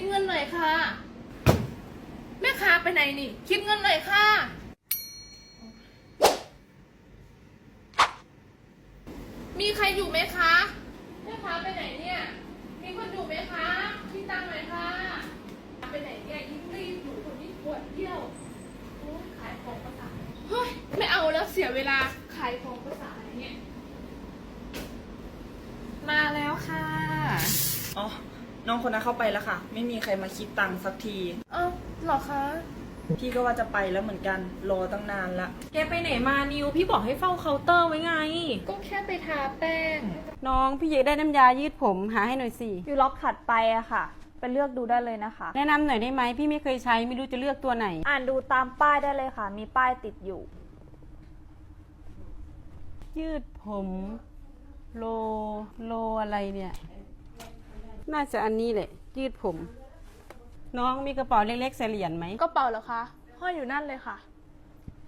ดเงินหน่อยค่ะ แม่ค้าไปไหนนี่ คิดเงินหน่อยค่ะ มีใครอยู่ไหมคะ แม่ค้าไปไหนเนี่ย มีคนอยู่ไหมคะ คิดตังค์หน่อยค่ะ ไปไหนเนี่ยยิ่งรีบอยู่คนนี้ปวดเที่ยวโอ้ยขายของภาษาเฮ้ย ไม่เอาแล้วเสียเวลา ขายของภาษาอะไรเนี่ย มาแล้วค่ะ อ๋อ น้องคนนั้นเข้าไปแล้วค่ะ ไม่มีใครมาคิดตังค์สักที เอ้าเหรอคะ พี่ก็ว่าจะไปแล้วเหมือนกันรอตั้งนานละ แกไปไหนมานิว พี่บอกให้เฝ้าเคาน์เตอร์ไว้ไง ก็แค่ไปทาแป้ง น้องพี่เยได้น้ำยายืดผมหาให้หน่อยสิ อยู่ล็อกถัดไปอะค่ะ ไปเลือกดูได้เลยนะคะ แนะนำหน่อยได้ไหมพี่ไม่เคยใช้ไม่รู้จะเลือกตัวไหน อ่านดูตามป้ายได้เลยค่ะ มีป้ายติดอยู่ ยืดผม โลโลอะไรเนี่ย น่าจะอันนี้แหละ ยืดผม น้องมีกระเป๋าเล็กๆใส่เหรียญไหมก็เป่าเหรอคะห้อยอยู่นั่นเลยค่ะ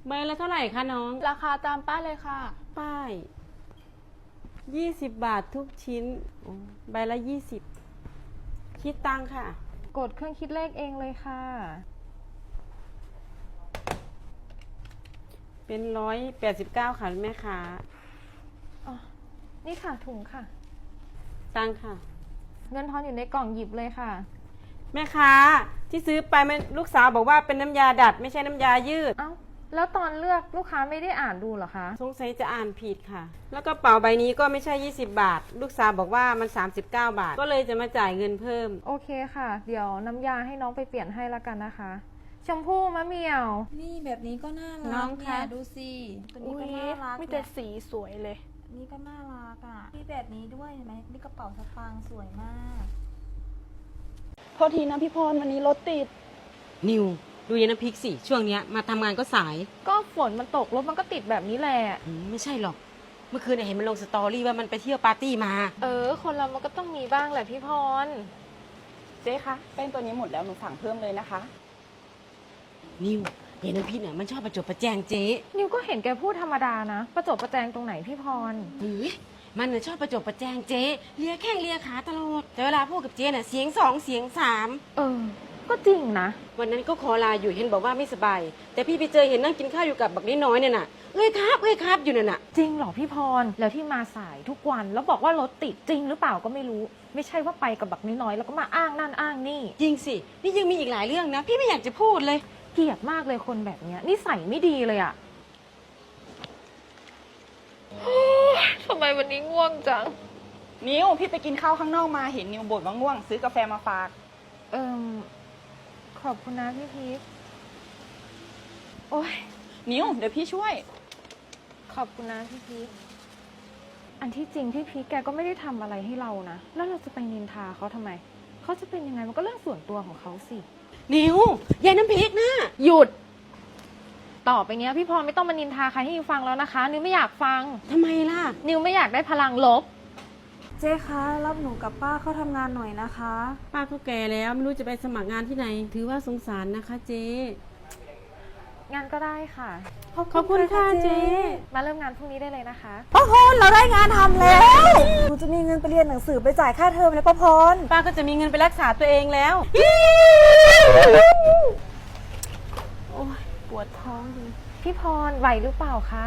ใบละเท่าไหร่คะน้อง ราคาตามป้ายเลยค่ะ ป้ายยี่สิบบาททุกชิ้นโอ้ใบละยี่สิบคิดตังค่ะ กดเครื่องคิดเลขเองเลยค่ะ เป็นร้อยแปดสิบเก้าค่ะแม่ค้าอ๋อนี่ค่ะถุงค่ะ ตังค่ะ เงินทอนอยู่ในกล่องหยิบเลยค่ะ แม่ค้าที่ซื้อไปมันลูกสาวบอกว่าเป็นน้ำยาดัด ไม่ใช่น้ำยายืด เอ้าแล้วตอนเลือกลูกค้าไม่ได้อ่านดูเหรอคะ สงสัยจะอ่านผิดค่ะ แล้วกระเป๋าใบนี้ก็ไม่ใช่ 20 บาท ลูกสาวบอกว่ามัน 39 บาท ก็เลยจะมาจ่ายเงินเพิ่ม โอเคค่ะ เดี๋ยวน้ำยาให้น้องไปเปลี่ยนให้ละกันนะคะ ชมพู่มะเหมียว นี่แบบนี้ก็น่ารักน้องเนี่ยคะดูสิตัวนี้อุ้ก็ยน่ารักมีแต่เนี่ยสีสวยเลย นี่ก็น่ารักอะมีแบบนี้ด้วยเห็นไหมนี่กระเป๋าสตางค์สวยมากโทษทีนะพี่พรวันนี้รถติด นิว ดูยายน้ำพริกสิ ช่วงเนี้ยมาทำงานก็สายก็ฝนมันตกรถมันก็ติดแบบนี้แหละ อืมไม่ใช่หรอก เมื่อคืนน่ะเห็นมันลงสตอรี่ว่ามันไปเที่ยวปาร์ตี้มา เออ คนเรามันก็ต้องมีบ้างแหละพี่พร เจ๊คะแป้งตัวนี้หมดแล้วหนูสั่งเพิ่มเลยนะคะ นิว ยายน้ำพริกเนี่ยมันชอบประจบประแจงเจ๊นิวก็เห็นแกพูดธรรมดานะ ประจบประแจงตรงไหนพี่พรเฮ้ยมันน่ะชอบประจบประแจงเจ๊เลียแข้งเลียขาตลอดแต่เวลาพูดกับเจ๊น่ะเสียงสองเสียงสามเออ ก็จริงนะ วันนั้นก็ขอลาอยู่เห็นบอกว่าไม่สบาย แต่พี่ไปเจอเห็นนั่งกินข้าวอยู่กับบักน้อยๆเนี่ยน่ะเอ้ยครับเอ้ยครับอยู่นั่นน่ะจริงเหรอพี่พรแล้วที่มาสายทุกวันแล้วบอกว่ารถติดจริงหรือเปล่าก็ไม่รู้ ไม่ใช่ว่าไปกับบักน้อยๆแล้วก็มาอ้างนั่นอ้างนี่ จริงสิ นี่ยังมีอีกหลายเรื่องนะ พี่ไม่อยากจะพูดเลย เกลียดมากเลยคนแบบเนี้ยนิสัยไม่ดีเลยอะทำไมวันนี้ง่วงจัง นิวพี่ไปกินข้าวข้างนอกมาเห็นนิวบ่นว่าง่วง ซื้อกาแฟมาฝาก เอิมขอบคุณนะพี่พีทโอ้ยนิวเดี๋ยวพี่ช่วย ขอบคุณนะพี่พีทอันที่จริงพี่พีทแกก็ไม่ได้ทำอะไรให้เรานะ แล้วเราจะไปนินทาเขาทำไม เขาจะเป็นยังไงมันก็เรื่องส่วนตัวของเขาสิ นิวยายน้ำพริกนะหยุด ต่อไปเนี้ยพี่พรไม่ต้องมานินทาใครให้นิวฟังแล้วนะคะ นิวไม่อยากฟัง ทำไมล่ะ นิวไม่อยากได้พลังลบ เจ๊คะรับหนูกับป้าเข้าทำงานหน่อยนะคะ ป้าก็แก่แล้วไม่รู้จะไปสมัครงานที่ไหน ถือว่าสงสารนะคะเจ๊ งานก็ได้ค่ะ ขอบคุณค่ะเจ๊มาเริ่มงานพรุ่งนี้ได้เลยนะคะป้าพรเราได้งานทำแล้วหนูจะมีเงินไปเรียนหนังสือไปจ่ายค่าเทอมแล้วป้าพรป้าก็จะมีเงินไปรักษาตัวเองแล้วโอ้ยปวดท้องดีพี่พรไหวหรือเปล่าคะ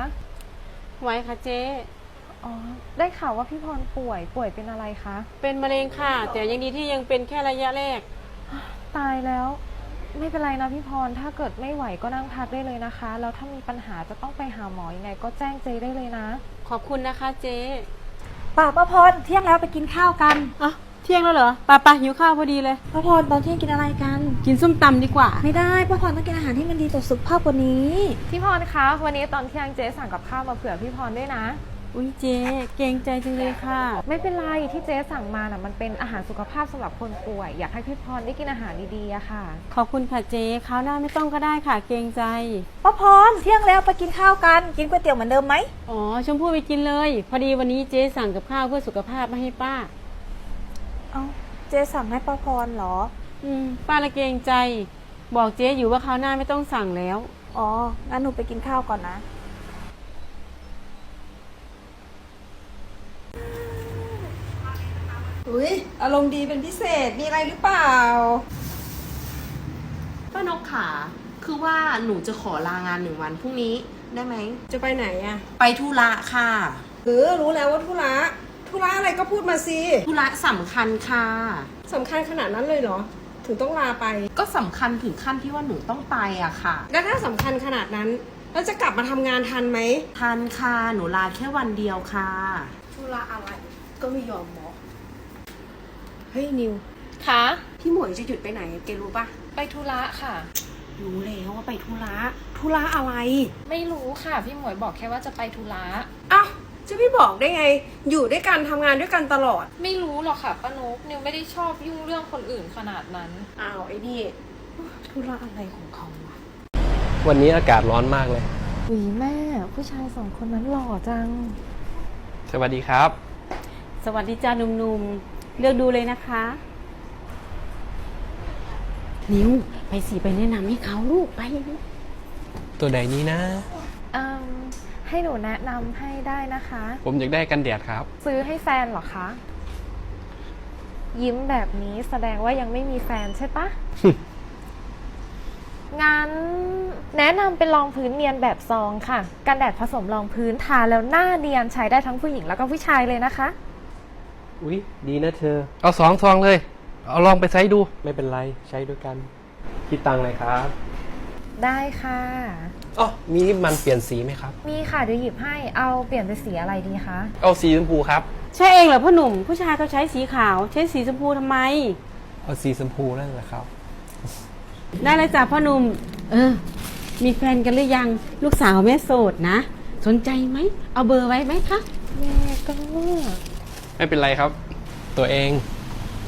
ไว้ค่ะเจ๊อ๋อได้ข่าวว่าพี่พรป่วยป่วยเป็นอะไรคะเป็นมะเร็งค่ะ แต่ยังดีที่ยังเป็นแค่ระยะแรก ตายแล้ว ไม่เป็นไรนะพี่พร ถ้าเกิดไม่ไหวก็นั่งพักได้เลยนะคะ แล้วถ้ามีปัญหาจะต้องไปหาหมอยังไงก็แจ้งเจได้เลยนะ ขอบคุณนะคะเจ๊ป่าป้าพรเที่ยงแล้วไปกินข้าวกันอะเที่ยงแล้วเหรอป้าป้าหิวข้าวพอดีเลย ป้าพรตอนเที่ยงกินอะไรกัน กินส้มตำดีกว่า ไม่ได้ป้าพรต้องกินอาหารที่มันดีต่อสุขภาพกว่านี้ พี่พรคะ วันนี้ตอนเที่ยงเจ๊สั่งกับข้าวมาเผื่อพี่พรด้วยนะ อุ้ยเจ๊เกรงใจจังเลยค่ะ ไม่เป็นไรที่เจ๊สั่งมาน่ะมันเป็นอาหารสุขภาพสำหรับคนป่วย อยากให้พี่พรได้กินอาหารดีๆอะค่ะ ขอบคุณค่ะเจ๊คราวหน้าไม่ต้องก็ได้ค่ะ เกรงใจ ป้าพรเที่ยงแล้วไปกินข้าวกัน กินก๋วยเตี๋ยวเหมือนเดิมไหม อ๋อชมพู่ไปกินเลย พอดีวันนี้เจ๊สั่งกับข้าวเพื่อสุขภาพมาให้ป้า เอ้า เจ๊สั่งให้ป้าพรเหรอ อืม ป้าละเกรงใจ บอกเจ๊อยู่ว่าคราวหน้าไม่ต้องสั่งแล้ว อ๋อ งั้นหนูไปกินข้าวก่อนนะ อุ้ยอารมณ์ดีเป็นพิเศษ มีอะไรหรือเปล่า ป้านกขา คือว่าหนูจะขอลางานหนึ่งวันพรุ่งนี้ได้ไหม จะไปไหนอะไปธุระค่ะเออรู้แล้วว่าธุระ ธุระอะไรก็พูดมาสิ ธุระสำคัญค่ะ สำคัญขนาดนั้นเลยเหรอ ถึงต้องลาไป ก็สำคัญถึงขั้นที่ว่าหนูต้องไปอะค่ะ แล้วถ้าสำคัญขนาดนั้น แล้วจะกลับมาทำงานทันไหม ทันค่ะ หนูลาแค่วันเดียวค่ะ ธุระอะไรก็ไม่ยอมบอก เฮ้ยนิวคะพี่หมวยจะหยุดไปไหนแกรู้ปะไปธุระค่ะ รู้แล้วว่าไปธุระธุระอะไรไม่รู้ค่ะ พี่หมวยบอกแค่ว่าจะไปธุระอ้าวจะพี่บอกได้ไง อยู่ด้วยกันทำงานด้วยกันตลอดไม่รู้หรอกค่ะป้านกนิวไม่ได้ชอบยุ่งเรื่องคนอื่นขนาดนั้น อ้าวไอ้นี่ธุระอะไรของเขาวะวันนี้อากาศร้อนมากเลย หุยแม่ ผู้ชายสองคนนั้นหล่อจัง สวัสดีครับ สวัสดีจ้าหนุ่มๆ เลือกดูเลยนะคะ นิวไปสิไปแนะนำให้เขาลูกไปตัวใดนี้นะอืมให้หนูแนะนำให้ได้นะคะ ผมอยากได้กันแดดครับ ซื้อให้แฟนเหรอคะ ยิ้มแบบนี้แสดงว่ายังไม่มีแฟนใช่ปะ งั้นแนะนำเป็นรองพื้นเนียนแบบซองค่ะ กันแดดผสมรองพื้นทาแล้วหน้าเนียนใช้ได้ทั้งผู้หญิงแล้วก็ผู้ชายเลยนะคะ อุ๊ย ดีนะเธอ เอาสองซองเลย เอาลองไปใช้ดู ไม่เป็นไร ใช้ด้วยกัน คิดตังค์เลยครับได้ค่ะ อ๋อมีนี่มันเปลี่ยนสีไหมครับ มีค่ะเดี๋ยวหยิบให้เอาเปลี่ยนเป็นสีอะไรดีคะเอาสีชมพูครับ ใช่เองเหรอพ่อหนุ่ม ผู้ชายเขาใช้สีขาว ใช้สีชมพูทำไม เอาสีชมพูนั่นแหละครับ ได้เลยจ้ะพ่อหนุ่ม เออ มีแฟนกันหรือยังลูกสาวแม่โสดนะ สนใจไหม เอาเบอร์ไว้ไหมคะ แม่ก็ ไม่เป็นไรครับ ตัวเอง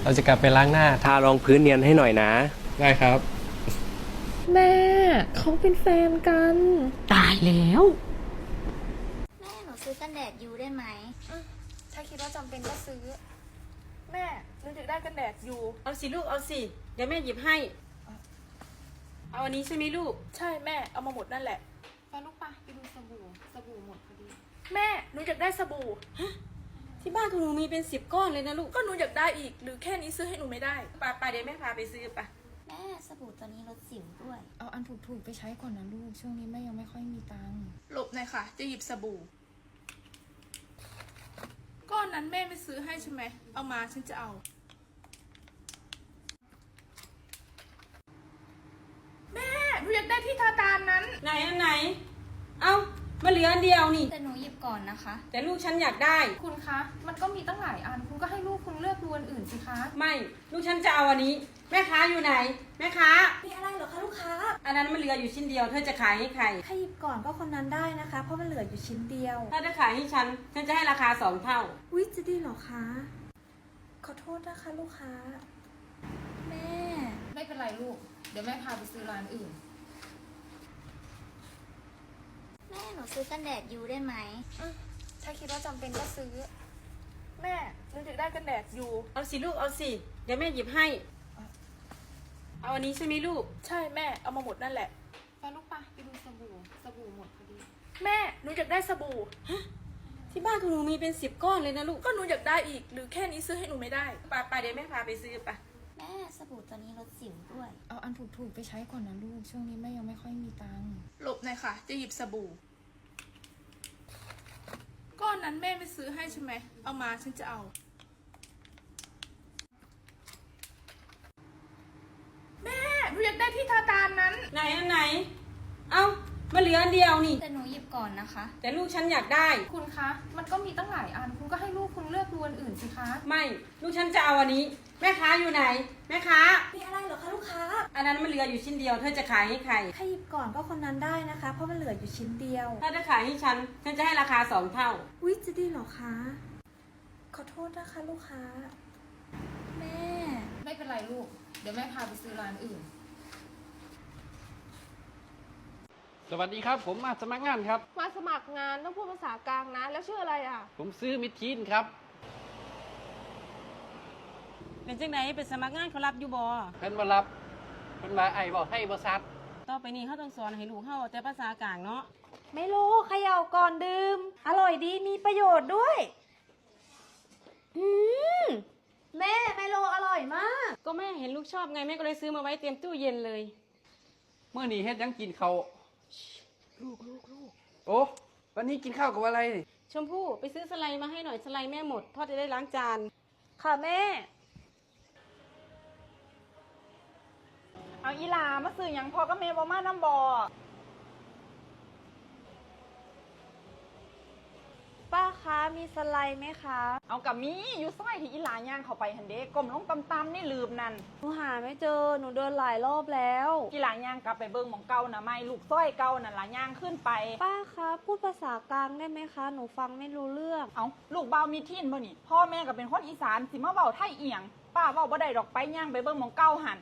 เราจะกลับไปล้างหน้าทารองพื้นเนียนให้หน่อยนะ ได้ครับ แม่ เขาเป็นแฟนกัน ตายแล้ว แม่หนูซื้อกันแดดยูได้ไหม ถ้าคิดว่าจำเป็นก็ซื้อ แม่หนูถึงได้กันแดดอยู่ เอาสิลูกเอาสิเดี๋ยวแม่หยิบให้ เอาอันนี้ใช่ไหมลูก ใช่แม่เอามาหมดนั่นแหละไปลูกปะไปดูสบู่สบู่หมดพอดี แม่หนูอยากได้สบู่ ที่บ้านของหนูมีเป็นสิบก้อนเลยนะลูก ก็หนูอยากได้อีก หรือแค่นี้ซื้อให้หนูไม่ได้ไปไปเดี๋ยวแม่พาไปซื้อไปแม่สบู่ตัวนี้ลดสิวด้วย เอาอันถูกๆไปใช้ก่อนนะลูก ช่วงนี้แม่ยังไม่ค่อยมีตังค์หลบหน่อยค่ะ จะหยิบสบู่ ก้อนนั้นแม่ไม่ซื้อให้ใช่ไหม เอามาฉันจะเอา แม่หนูอยากได้ที่ทาตามนั้น ไหนอันไหน เอา มาเหลืออันเดียวนี่ แต่หนูหยิบก่อนนะคะ แต่ลูกฉันอยากได้ คุณคะ มันก็มีตั้งหลายอัน คุณก็ให้ลูกคุณเลือกดูอันอื่นสิคะ ไม่ ลูกฉันจะเอาอันนี้ แม่ค้าอยู่ไหน แม่ค้า มีอะไรเหรอคะลูกค้า อันนั้นมันเหลืออยู่ชิ้นเดียว เธอจะขายให้ใครถ้าหยิบก่อนก็คนนั้นได้นะคะ เพราะมันเหลืออยู่ชิ้นเดียว ถ้าจะขายให้ฉัน ฉันจะให้ราคาสองเท่าวิจะดีเหรอคะ ขอโทษนะคะลูกค้า แม่ ไม่เป็นไรลูก เดี๋ยวแม่พาไปซื้อร้านอื่น แม่ หนูซื้อกันแดดยูได้ไหม ถ้าคิดว่าจำเป็นก็ซื้อ แม่หนูถึงได้กันแดดอยู่ เอาสิลูกเอาสิเดี๋ยวแม่หยิบให้ เอาอันนี้ใช่ไหมลูก ใช่แม่เอามาหมดนั่นแหละ ไปลูกปะไปดูสบู่สบู่หมดพอดี แม่หนูอยากได้สบู่ ที่บ้านของหนูมีเป็นสิบก้อนเลยนะลูกก็หนูอยากได้อีก หรือแค่นี้ซื้อให้หนูไม่ได้ ไปไปเดี๋ยวแม่พาไปซื้อไปแม่สบู่ตัวนี้ลดสิวด้วย เอาอันถูกๆไปใช้ก่อนนะลูก ช่วงนี้แม่ยังไม่ค่อยมีตังค์หลบหน่อยค่ะ จะหยิบสบู่ ก้อนนั้นแม่ไม่ซื้อให้ใช่ไหม เอามาฉันจะเอา แม่หนูอยากได้ที่ทาตานนั้น ไหนอันไหน เอา มาเหลืออันเดียวนี่ แต่หนูหยิบก่อนนะคะ แต่ลูกฉันอยากได้ คุณคะ มันก็มีตั้งหลายอัน คุณก็ให้ลูกคุณเลือกดูอันอื่นสิคะ ไม่ ลูกฉันจะเอาอันนี้ แม่ค้าอยู่ไหน แม่ค้า มีอะไรเหรอคะลูกค้า อันนั้นมันเหลืออยู่ชิ้นเดียว เธอจะขายให้ใครถ้าหยิบก่อนก็คนนั้นได้นะคะ เพราะมันเหลืออยู่ชิ้นเดียว ถ้าจะขายให้ฉัน ฉันจะให้ราคาสองเท่าวิจะดีเหรอคะ ขอโทษนะคะลูกค้า แม่ ไม่เป็นไรลูก เดี๋ยวแม่พาไปซื้อร้านอื่น สวัสดีครับ ผมมาสมัครงานครับ มาสมัครงานต้องพูดภาษากลางนะ แล้วชื่ออะไรอะ ผมซื้อมิดทีนครับเป็นจังไหนเป็นสมัครงานเขารับอยู่บ่เพิ่นมารับเพิ่นมาไอ้บอกให้บริษัทต่อไปนี้เขาต้องสอนให้ลูกเขาแต่ภาษากลางเนาะไม่รู้เขย่าก่อนดื่ม อร่อยดีมีประโยชน์ด้วย อืมแม่เห็นลูกชอบไงแม่ก็เลยซื้อมาไว้เตรียมตู้เย็นเลย เมื่อนี้เฮ็ดหยังกินเขาว ลูกลูกลูกโอ้วันนี้กินข้าวกับอะไรชมพู่ไปซื้อสไลด์มาให้หน่อยสไลด์แม่หมดพ่อจะได้ล้างจาน ค่ะแม่ เอาอีหลามาซื้อหยังพอก็เมบอมาน้ำบ ป้าคะมีสไลด์ไหมคะเอากับมีอยู่ซอยที่อีหลาย่างเข้าไปหันเด้กลมลงตำๆนี่ลืมนั่นหนูหาไม่เจอหนูเดินหลายรอบแล้วอีหลาย่างกลับไปเบิ่งหมองเก่านะไม่ลูกซอยเก่านั่นล่ะย่างขึ้นไป ป้าคะพูดภาษากลางได้ไหมคะ หนูฟังไม่รู้เรื่อง เอาลูกเบาวมีที่นบ่นี่พ่อแม่ก็เป็นคนอีสานสิมาเว้าไทยเอียงป้าเว้าบ่ได้ดอกไปย่างไปเบิ่งหมองเก่าหัน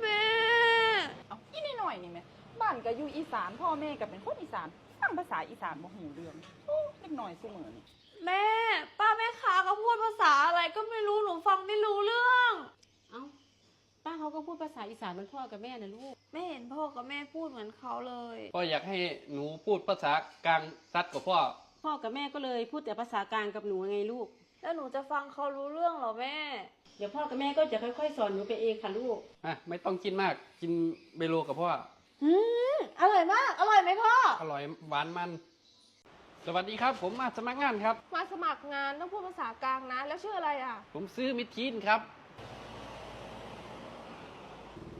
แม่เอาอีนี่หน่อยนี่แม่บ้านก็อยู่อีสานพ่อแม่ก็เป็นคนอีสาน ฟังภาษาอีสานบ่หูเรื่องโอ้เล็กน้อยซุมื้อนี่แม่ ป้าแม่ค้าก็พูดภาษาอะไรก็ไม่รู้หนูฟังไม่รู้เรื่อง เอ้า ป้าเขาก็พูดภาษาอีสานเหมือนพ่อกับแม่นะลูก ไม่เห็นพ่อกับแม่พูดเหมือนเขาเลย พ่ออยากให้หนูพูดภาษากลางซัดกับพ่อ พ่อกับแม่ก็เลยพูดแต่ภาษากลางกับหนูไงลูก แล้วหนูจะฟังเขารู้เรื่องเหรอแม่ เดี๋ยวพ่อกับแม่ก็จะค่อยๆ สอนหนูไปเองค่ะลูก อะ ไม่ต้องกินมาก กินเบโลกับพ่ออืม อร่อยมาก อร่อยไหมพ่อ อร่อยหวานมัน สวัสดีครับ ผมมาสมัครงานครับ มาสมัครงานต้องพูดภาษากลางนะ แล้วชื่ออะไรอะ ผมซื้อมิดทีนครับ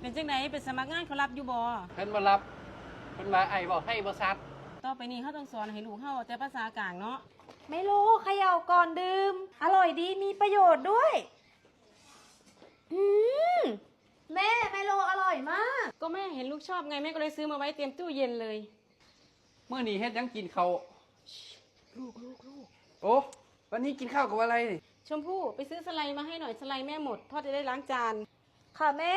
เป็นจังไหนเป็นสมัครงานเขารับอยู่บ่เพิ่นมารับเพิ่นมาไอ้บอกให้บริษัทต่อไปนี้เขาต้องสอนให้ลูกเขาแต่ภาษากลางเนาะไม่รู้เขย่าก่อนดื่ม อร่อยดีมีประโยชน์ด้วย อืม แม่ไมโลอร่อยมาก ก็แม่เห็นลูกชอบไงแม่ก็เลยซื้อมาไว้เตรียมตู้เย็นเลย เมื่อนี้เฮ็ดหยังกินเขาวลูกลูกลูกโอ้วันนี้กินข้าวกับอะไรชมพู่ไปซื้อสไลด์มาให้หน่อยสไลด์แม่หมดพ่อจะได้ล้างจาน ค่ะแม่